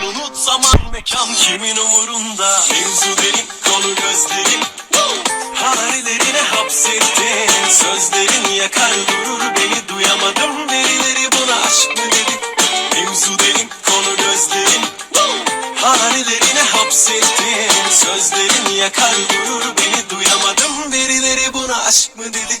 Unut zaman mekan kimin umurunda? Mevzu derin konu gözlerin. Harilerine hapsettin Sözlerin yakar durur beni. Duyamadım verileri buna aşk mı dedi? Mevzu derin konu gözlerin. Harilerine hapsettin Sözlerin yakar durur beni. Duyamadım verileri buna aşk mı dedi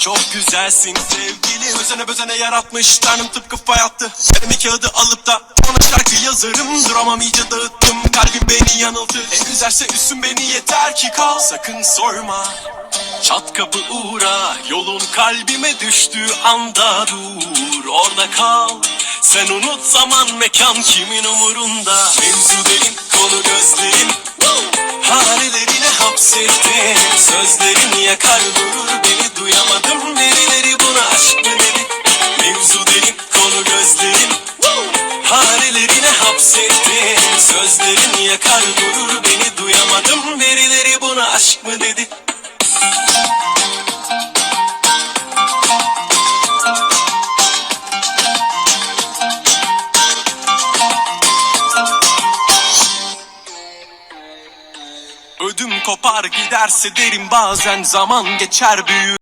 Çok güzelsin sevgili. Özene bezene yaratmış. Tanrım tıpkı fay attı. Elimi kağıdı alıp da ona şarkı yazarım Duramam iyice dağıttım. Kalbim beni yanıltı. En üzerse üstün beni yeter ki kal. Sakın sorma. Çat kapı uğra. Yolun kalbime düştüğü anda dur. Orada kal. Sen unut zaman mekan kimin umurunda. Mevzu derin konu gözlerin hapsettin Sözlerin yakar durur beni. Duyamadım verileri buna aşk mı dedi? Mevzu derin konu gözlerin Harilerine hapsettin Sözlerin yakar durur beni. Duyamadım verileri buna aşk mı dedi Ödüm kopar giderse derim bazen zaman geçer büyür